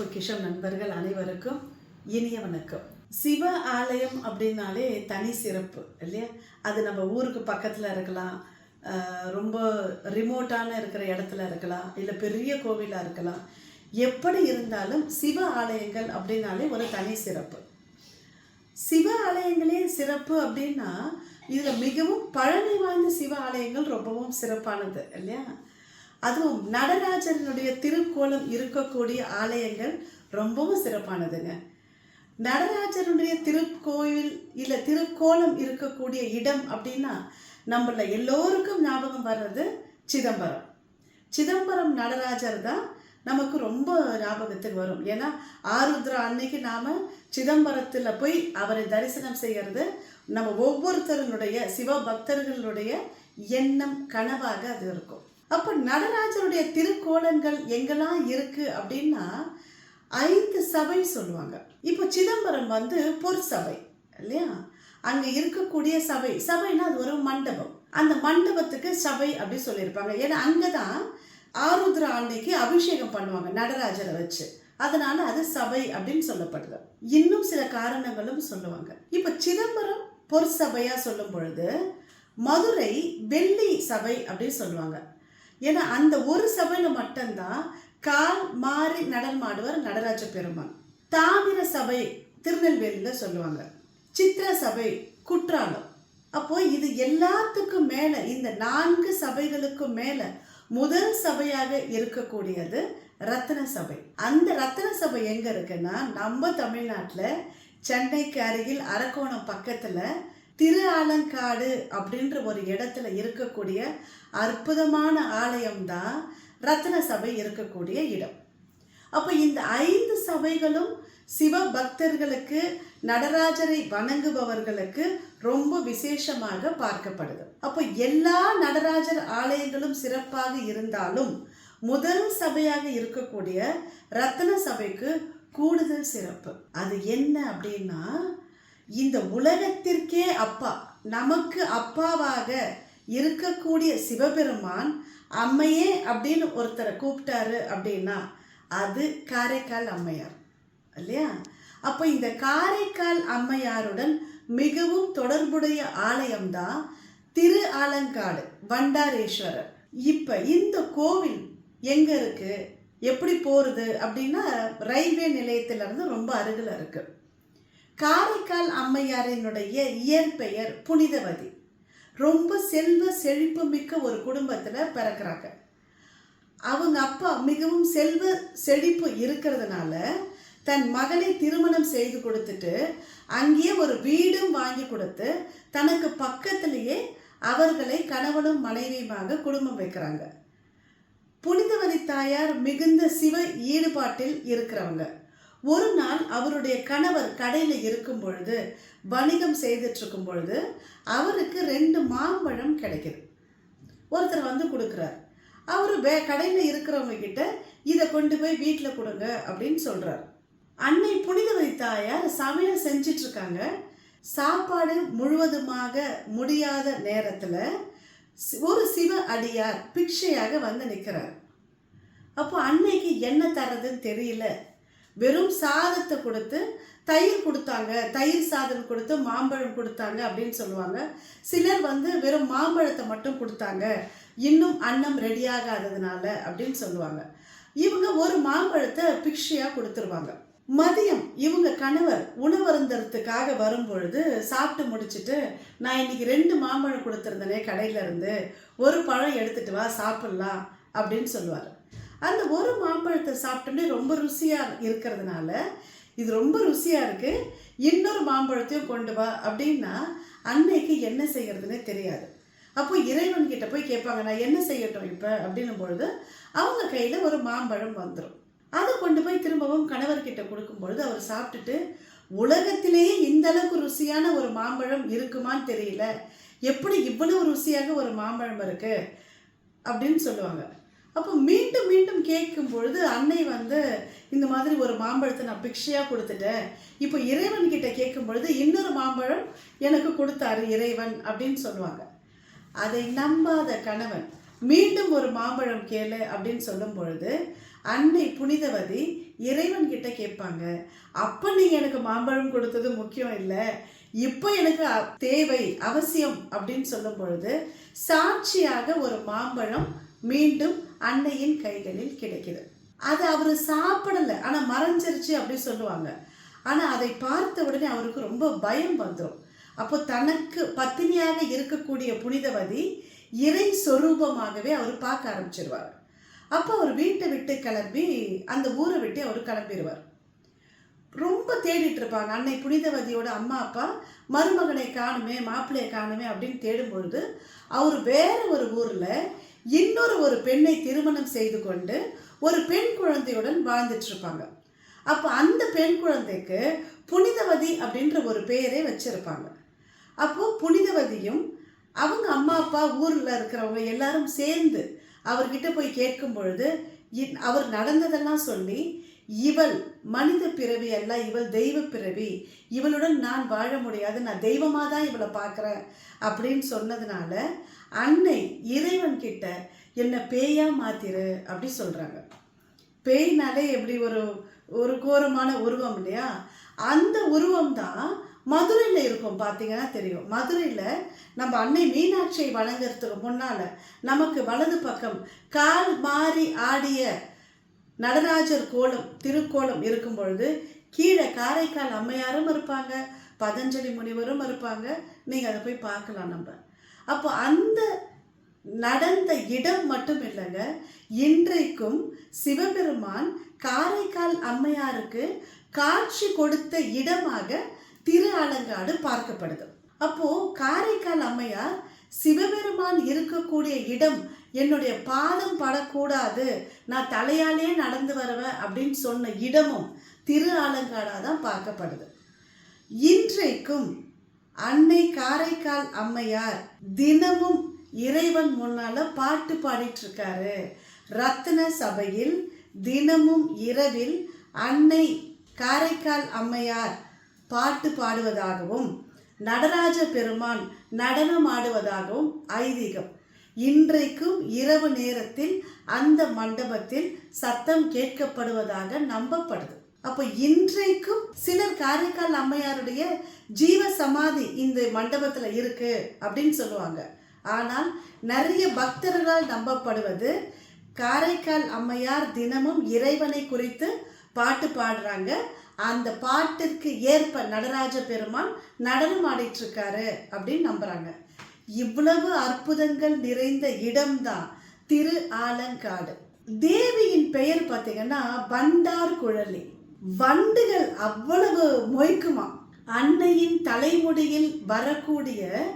பொக்கிஷம் நண்பர்கள் அனைவருக்கும் இனிய வணக்கம். சிவ ஆலயம் அப்படின்னாலே தனி சிறப்பு இல்லையா? அது நம்ம ஊருக்கு பக்கத்தில் இருக்கலாம் ரொம்ப ரிமோட்டான இருக்கிற இடத்துல இருக்கலாம் இல்லை பெரிய கோவிலாக இருக்கலாம். எப்படி இருந்தாலும் சிவ ஆலயங்கள் அப்படின்னாலே ஒரு தனி சிறப்பு. சிவ ஆலயங்களே சிறப்பு அப்படின்னா இதில் மிகவும் பழமை வாய்ந்த சிவ ஆலயங்கள் ரொம்பவும் சிறப்பானது இல்லையா? அதுவும் நடராஜனுடைய திருக்கோலம் இருக்கக்கூடிய ஆலயங்கள் ரொம்பவும் சிறப்பானதுங்க. நடராஜனுடைய திருக்கோயில் இல்லை திருக்கோலம் இருக்கக்கூடிய இடம் அப்படின்னா நம்மள எல்லோருக்கும் ஞாபகம் வர்றது சிதம்பரம். சிதம்பரம் நடராஜர் தான் நமக்கு ரொம்ப ஞாபகத்துக்கு வரும். ஏன்னா ஆருத்ரா அன்னைக்கு நாம் சிதம்பரத்தில் போய் அவரை தரிசனம் செய்கிறது நம்ம ஒவ்வொருத்தருடைய சிவ பக்தர்களுடைய எண்ணம் கனவாக அது இருக்கும். அப்போ நடராஜருடைய திருக்கோலங்கள் எங்கெல்லாம் இருக்கு அப்படின்னா ஐந்து சபை சொல்லுவாங்க. இப்போ சிதம்பரம் வந்து பொற்சபை இல்லையா? அங்க இருக்கக்கூடிய சபை. சபைனா அது ஒரு மண்டபம். அந்த மண்டபத்துக்கு சபை அப்படின்னு சொல்லியிருப்பாங்க. ஏன்னா அங்கதான் ஆருத்ர ஆண்டிக்கு அபிஷேகம் பண்ணுவாங்க நடராஜரை வச்சு. அதனால அது சபை அப்படின்னு சொல்லப்படுது. இன்னும் சில காரணங்களும் சொல்லுவாங்க. இப்ப சிதம்பரம் பொற்சபையா சொல்லும் பொழுது மதுரை வெள்ளி சபை அப்படின்னு சொல்லுவாங்க. ஏன்னா அந்த ஒரு சபையில் மட்டும்தான் கால் மாறி நடனமாடுவர் நடராஜ பெருமான். தாமிர சபை திருநெல்வேலியில் சொல்லுவாங்க. சித்திர சபை குற்றாலம். அப்போ இது எல்லாத்துக்கும் மேலே இந்த நான்கு சபைகளுக்கும் மேலே முதல் சபையாக இருக்கக்கூடியது ரத்ன சபை. அந்த ரத்ன சபை எங்கே இருக்குன்னா நம்ம தமிழ்நாட்டில் சென்னைக்கு அருகில் அரக்கோணம் பக்கத்தில் திரு ஆலங்காடு அப்படின்ற ஒரு இடத்துல இருக்கக்கூடிய அற்புதமான ஆலயம்தான் ரத்ன சபை இருக்கக்கூடிய இடம். அப்போ இந்த ஐந்து சபைகளும் சிவ பக்தர்களுக்கு நடராஜரை வணங்குபவர்களுக்கு ரொம்ப விசேஷமாக பார்க்கப்படுது. அப்போ எல்லா நடராஜர் ஆலயங்களும் சிறப்பாக இருந்தாலும் முதல் சபையாக இருக்கக்கூடிய ரத்ன சபைக்கு கூடுதல் சிறப்பு. அது என்ன அப்படின்னா இந்த உலகத்திற்கே அப்பா நமக்கு அப்பாவாக இருக்கக்கூடிய சிவபெருமான் அம்மையே அப்படின்னு ஒருத்தரை கூப்பிட்டாரு அப்படின்னா அது காரைக்கால் அம்மையார் இல்லையா? அப்போ இந்த காரைக்கால் அம்மையாருடன் மிகவும் தொடர்புடைய ஆலயம்தான் திரு ஆலங்காடு வண்டாரேஸ்வரர். இப்போ இந்த கோவில் எங்கே இருக்குது எப்படி போகிறது அப்படின்னா ரயில்வே நிலையத்திலிருந்து ரொம்ப அருகில் இருக்குது காரைக்கால் அம்மையாரினுடைய இயற்பெயர் புனிதவதி. ரொம்ப செல்வ செழிப்பு மிக்க ஒரு குடும்பத்தில் பிறக்கிறாங்க. அவங்க அப்பா மிகவும் செல்வ செழிப்பு இருக்கிறதுனால தன் மகளை திருமணம் செய்து கொடுத்துட்டு அங்கேயே ஒரு வீடும் வாங்கி கொடுத்து தனக்கு பக்கத்திலேயே அவர்களை கணவனும் மனைவியுமாக குடும்பம் வைக்கிறாங்க. புனிதவதி தாயார் மிகுந்த சிவ ஈடுபாட்டில் இருக்கிறவங்க. ஒரு நாள் அவருடைய கணவர் கடையில் இருக்கும் பொழுது வணிகம் செய்துட்டு இருக்கும் பொழுது அவருக்கு ரெண்டு மாம்பழம் கிடைக்குது. ஒருத்தர் வந்து கொடுக்குறார். அவர் வே கடையில் இருக்கிறவங்க கிட்ட இதை கொண்டு போய் வீட்டில் கொடுங்க அப்படின்னு சொல்கிறார் அன்னை புனிதவதி தாயார் சமையல் செஞ்சிட்டு இருக்காங்க சாப்பாடு முழுவதுமாக முடியாத நேரத்தில் ஒரு சிவ அடியார் பிக்ஷையாக வந்து நிற்கிறார் அப்போ அன்னைக்கு என்ன தரதுன்னு தெரியல. வெறும் சாதத்தை கொடுத்து தயிர் கொடுத்தாங்க. தயிர் சாதம் கொடுத்து மாம்பழம் கொடுத்தாங்க அப்படின்னு சொல்லுவாங்க. சிலர் வந்து வெறும் மாம்பழத்தை மட்டும் கொடுத்தாங்க. இன்னும் அன்னம் ரெடியாகாததுனால அப்படின்னு சொல்லுவாங்க. இவங்க ஒரு மாம்பழத்தை பிக்ஷையாக கொடுத்துருவாங்க. மதியம் இவங்க கணவர் உணவருந்தறதுக்காக வரும்பொழுது சாப்பிட்டு முடிச்சுட்டு நான் இன்னைக்கு ரெண்டு மாம்பழம் கொடுத்துருந்தேனே கடையில இருந்து. ஒரு பழம் எடுத்துட்டு வா சாப்பிட்லாம். அப்படின்னு சொல்லுவார். அந்த ஒரு மாம்பழத்தை சாப்பிட்டோன்னே ரொம்ப ருசியாக இருக்கிறதுனால இது ரொம்ப ருசியாக இருக்குது இன்னொரு மாம்பழத்தையும் கொண்டு வா அப்படின்னா அன்னைக்கு என்ன செய்கிறதுனே தெரியாது. அப்போ இறைவன் கிட்ட போய் கேட்பாங்க நான் என்ன செய்யட்டும் இப்போ? அப்படின்னும் பொழுது அவங்க கையில் ஒரு மாம்பழம் வந்துடும் அதை கொண்டு போய் திரும்பவும் கணவர்கிட்ட கொடுக்கும்பொழுது அவர் சாப்பிட்டுட்டு உலகத்திலேயே இந்த அளவுக்கு ருசியான ஒரு மாம்பழம் இருக்குமான்னு தெரியல. எப்படி இவ்வளவு ருசியாக ஒரு மாம்பழம் இருக்கு? அப்படின்னு சொல்லுவாங்க. அப்போ மீண்டும் மீண்டும் கேட்கும் பொழுது அன்னை வந்து இந்த மாதிரி ஒரு மாம்பழத்தை நான் பிக்ஷையாக கொடுத்துட்டேன். இப்போ இறைவன் கிட்ட கேட்கும் பொழுது இன்னொரு மாம்பழம் எனக்கு கொடுத்தாரு இறைவன் அப்படின்னு சொல்லுவாங்க. அதை நம்பாத கணவன் மீண்டும் ஒரு மாம்பழம் கேளு அப்படின்னு சொல்லும் பொழுது அன்னை புனிதவதி இறைவன் கிட்ட கேட்பாங்க. அப்ப நீங்கள் எனக்கு மாம்பழம் கொடுத்தது முக்கியம் இல்லை. இப்போ எனக்கு தேவை அவசியம் அப்படின்னு சொல்லும் பொழுது சாட்சியாக ஒரு மாம்பழம் மீண்டும் அன்னையின் கைகளில் கிடைக்குது. அது அவர் சாப்பிடல. ஆனால் மறைஞ்சிருச்சு அப்படின்னு சொல்லுவாங்க. ஆனால் அதை பார்த்த உடனே அவருக்கு ரொம்ப பயம் வந்துடும் அப்போ தனக்கு பத்தினியாக இருக்கக்கூடிய புனிதவதி இறை சொரூபமாகவே அவர் பார்க்க ஆரம்பிச்சிருவார். அப்போ அவர் வீட்டை விட்டு கிளம்பி அந்த ஊரை விட்டு அவர் கிளம்பிடுவார் ரொம்ப தேடிட்டு இருப்பாங்க. அன்னை புனிதவதியோட அம்மா அப்பா மருமகனை காணுமே மாப்பிள்ளையை காணுமே அப்படின்னு தேடும்பொழுது அவர் வேற ஒரு ஊரில் இன்னொரு ஒரு பெண்ணை திருமணம் செய்து கொண்டு ஒரு பெண் குழந்தையுடன் வாழ்ந்துட்டு இருப்பாங்க அப்போ அந்த பெண் குழந்தைக்கு புனிதவதி அப்படின்ற ஒரு பெயரை வச்சிருப்பாங்க. அப்போது புனிதவதியும் அவங்க அம்மா அப்பா ஊரில் இருக்கிறவங்க எல்லாரும் சேர்ந்து அவர்கிட்ட போய் கேட்கும் பொழுது அவர் நடந்ததெல்லாம் சொல்லி இவள் மனித பிறவி அல்ல இவள் தெய்வ பிறவி. இவளுடன் நான் வாழ முடியாது. நான் தெய்வமாக தான் இவளை பார்க்குறேன். அப்படின்னு சொன்னதுனால அன்னை இறைவன் கிட்ட என்ன பேயா மாத்திரு அப்படி சொல்கிறாங்க பேய்னாலே எப்படி ஒரு ஒரு கோரமான உருவம் இல்லையா? அந்த உருவம் தான் மதுரையில் இருக்கும் பார்த்தீங்கன்னா தெரியும். மதுரையில் நம்ம அன்னை மீனாட்சியை வழங்குறதுக்கு முன்னால் நமக்கு வலது பக்கம் கால் மாறி ஆடிய நடராஜர் கோலம் திருக்கோலம் இருக்கும் பொழுது கீழே காரைக்கால் அம்மையாரும் இருப்பாங்க பதஞ்சலி முனிவரும் இருப்பாங்க. நீங்கள் அதை போய் பார்க்கலாம் நம்ம. அப்போ அந்த நடந்த இடம் மட்டும் இல்லைங்க. இன்றைக்கும் சிவபெருமான் காரைக்கால் அம்மையாருக்கு காட்சி கொடுத்த இடமாக திரு ஆலங்காடு பார்க்கப்படுது. அப்போ காரைக்கால் அம்மையார் சிவபெருமான் இருக்கக்கூடிய இடம் என்னுடைய பாதம் படக்கூடாது நான் தலையாலே நடந்து வருவேன் அப்படின்னு சொன்ன இடமும் திரு ஆலங்காடாக தான் பார்க்கப்படுது. இன்றைக்கும் அன்னை காரைக்கால் அம்மையார் தினமும் இறைவன் முன்னால பாட்டு பாடிட்டு இருக்காரு ரத்ன சபையில் தினமும் இரவில் அன்னை காரைக்கால் அம்மையார் பாட்டு பாடுவதாகவும் நடராஜ பெருமான் நடனம் ஆடுவதாகவும் ஐதீகம். இன்றைக்கும் இரவு நேரத்தில் அந்த மண்டபத்தில் சத்தம் கேட்கப்படுவதாக நம்பப்படுது. அப்போ இன்றைக்கும் சிலர் காரைக்கால் அம்மையாருடைய ஜீவ சமாதி இந்த மண்டபத்தில் இருக்கு அப்படின்னு சொல்லுவாங்க. ஆனால் நிறைய பக்தர்களால் நம்பப்படுவது காரைக்கால் அம்மையார் தினமும் இறைவனை குறித்து பாட்டு பாடுறாங்க. அந்த பாட்டிற்கு ஏற்ப நடராஜ பெருமான் நடனம் ஆடிட்டு இருக்காரு அப்படின்னு நம்புறாங்க. இவ்வளவு அற்புதங்கள் நிறைந்த இடம்தான் திரு ஆலங்காடு. தேவியின் பெயர் பார்த்தீங்கன்னா பண்டார் குழலி. வண்டுகள் அவ்வளவு மொய்க்குமா? அன்னையின் தலைமுடியில் வரக்கூடிய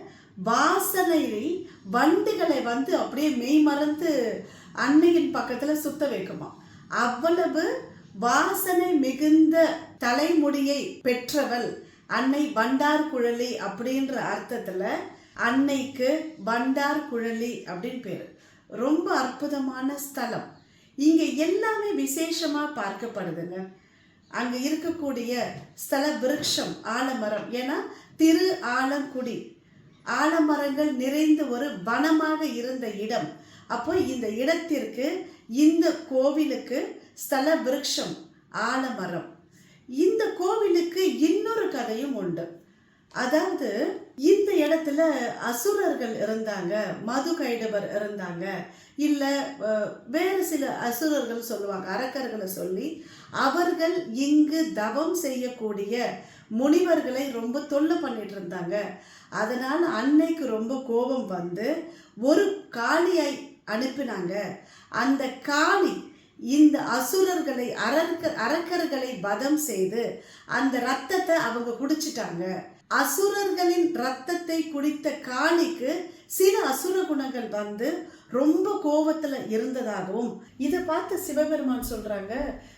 வாசனையை வண்டுகளை வந்து அப்படியே மெய் மறந்து அன்னையின் பக்கத்துல சுத்த வைக்குமா? அவ்வளவு வாசனை மிகுந்த தலைமுடியை பெற்றவள் அன்னை பண்டார் குழலி அப்படின்ற அர்த்தத்துல அன்னைக்கு பண்டார் குழலி அப்படின்னு பேர். ரொம்ப அற்புதமான ஸ்தலம். இங்க எல்லாமே விசேஷமா பார்க்கப்படுதுங்க. அங்கே இருக்கக்கூடிய ஸ்தல விருட்சம் ஆலமரம். ஏன்னா திரு ஆலங்குடி. ஆலமரங்கள் நிறைந்த ஒரு வனமாக இருந்த இடம். அப்போ இந்த இடத்திற்கு இந்த கோவிலுக்கு ஸ்தல விருட்சம் ஆலமரம். இந்த கோவிலுக்கு இன்னொரு கதையும் உண்டு. அதாவது இந்த இடத்துல அசுரர்கள் இருந்தாங்க மது கைடவர் இருந்தாங்க. இல்லை வேறு சில அசுரர்கள் சொல்லுவாங்க அரக்கர்களை சொல்லி அவர்கள் இங்கு தவம் செய்யக்கூடிய முனிவர்களை ரொம்ப தொல்லை பண்ணிட்டு இருந்தாங்க. அதனால் அன்னைக்கு ரொம்ப கோபம் வந்து ஒரு காளியை அனுப்பினாங்க. அந்த காளி இந்த அசுரர்களை அரக்க அரக்கர்களை வதம் செய்து அந்த ரத்தத்தை அவங்க குடிச்சிட்டாங்க. அசுரர்களின் ரத்தத்தை குடித்த காளிக்கு சில அசுர குணங்கள் வந்து ரொம்ப கோபத்துல இருந்ததாகவும் இதை பார்த்து சிவபெருமான் சொல்றாங்க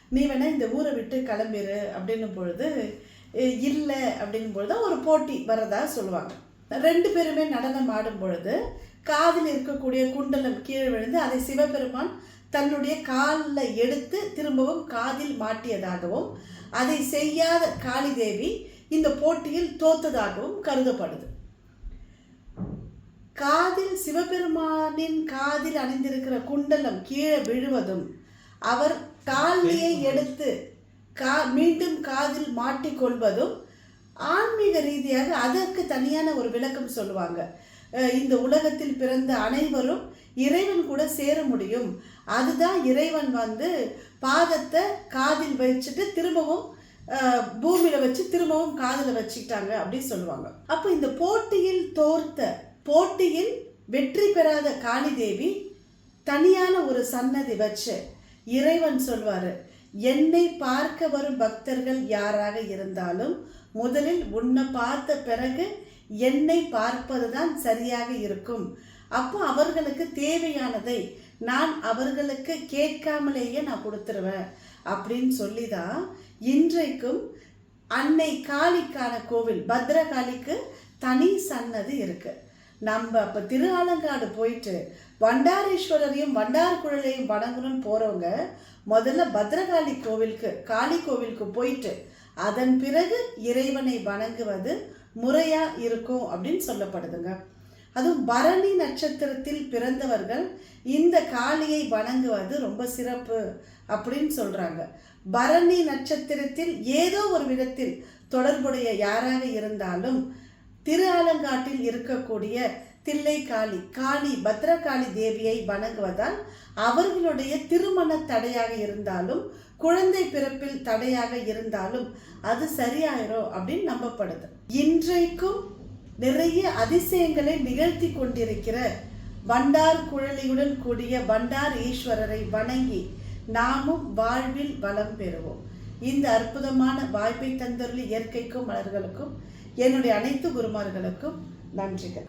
நீ வேணா இந்த ஊரை விட்டு கிளம்பிரு அப்படின்னும் பொழுது இல்லை அப்படின்னும் பொழுது ஒரு போட்டி வரதா சொல்லுவாங்க. ரெண்டு பேருமே நடனம் ஆடும் பொழுது காதில் இருக்கக்கூடிய குண்டலம் கீழே விழுந்து அதை சிவபெருமான் தன்னுடைய காலில் எடுத்து திரும்பவும் காதில் மாட்டியதாகவும் அதை செய்யாத காளி தேவி இந்த போட்டியில் தோத்ததாகவும் கருதப்படுது. காதில் சிவபெருமானின் காதில் அணிந்திருக்கிற குண்டலம் கீழே விழுவதும் அவர் காலியை எடுத்து கா மீண்டும் காதில் மாட்டிக்கொள்வதும் ஆன்மீக ரீதியாக அதற்கு தனியான ஒரு விளக்கம் சொல்லுவாங்க. இந்த உலகத்தில் பிறந்த அனைவரும் இறைவன் கூட சேர முடியும். அதுதான் இறைவன் வந்து பாதத்தை காதில் வச்சுட்டு திரும்பவும் பூமியில வச்சு திரும்பவும் காதில் வச்சுக்கிட்டாங்க அப்படின்னு சொல்லுவாங்க. அப்போ இந்த போட்டியில் தோர்த்த போட்டியில் வெற்றி பெறாத காளி தேவி தனியான ஒரு சன்னதி வச்சு இறைவன் சொல்வாரு என்னை பார்க்க வரும் பக்தர்கள் யாராக இருந்தாலும் முதலில் உன்னை பார்த்த பிறகு என்னை பார்ப்பதுதான் சரியாக இருக்கும். அப்போ அவர்களுக்கு தேவையானதை நான் அவர்களுக்கு கேட்காமலேயே நான் கொடுத்துருவேன். அப்படின்னு சொல்லி தான் இன்றைக்கும் அன்னை காளிக்கான கோவில் பத்ரகாளிக்கு தனி சன்னதி இருக்கு. நம்ம அப்போ திரு ஆலங்காடு போயிட்டு வண்டாரேஸ்வரரையும் வண்டாரக்குழலையும் வணங்கணும்னு போகிறவங்க முதல்ல பத்ரகாளி கோவிலுக்கு காளி கோவிலுக்கு போயிட்டு அதன் பிறகு இறைவனை வணங்குவது முறையா இருக்கும் அப்படின்னு சொல்லப்படுதுங்க. அதுவும் பரணி நட்சத்திரத்தில் பிறந்தவர்கள் இந்த காளியை வணங்குவது ரொம்ப சிறப்பு அப்படின்னு சொல்கிறாங்க பரணி நட்சத்திரத்தில் ஏதோ ஒரு விதத்தில் தொடர்புடைய யாராக இருந்தாலும் திரு ஆலங்காட்டில் இருக்கக்கூடிய தில்லை காளி காளி பத்ரகாளி தேவியை வணங்குவதால் அவர்களுடைய திருமண தடையாக இருந்தாலும் குழந்தை பிறப்பில் தடையாக இருந்தாலும் அது சரியாயிரும் அப்படின்னு நம்பப்படுது. இன்றைக்கும் நிறைய அதிசயங்களை நிகழ்த்தி கொண்டிருக்கிற பண்டார் குழலியுடன் கூடிய பண்டார் ஈஸ்வரரை வணங்கி நாமும் வாழ்வில் வளம் பெறுவோம். இந்த அற்புதமான வாய்ப்பை தந்தருளி இயற்கைக்கும் மலர்களுக்கும் என்னுடைய அனைத்து குருமார்களுக்கும் நன்றிகள்.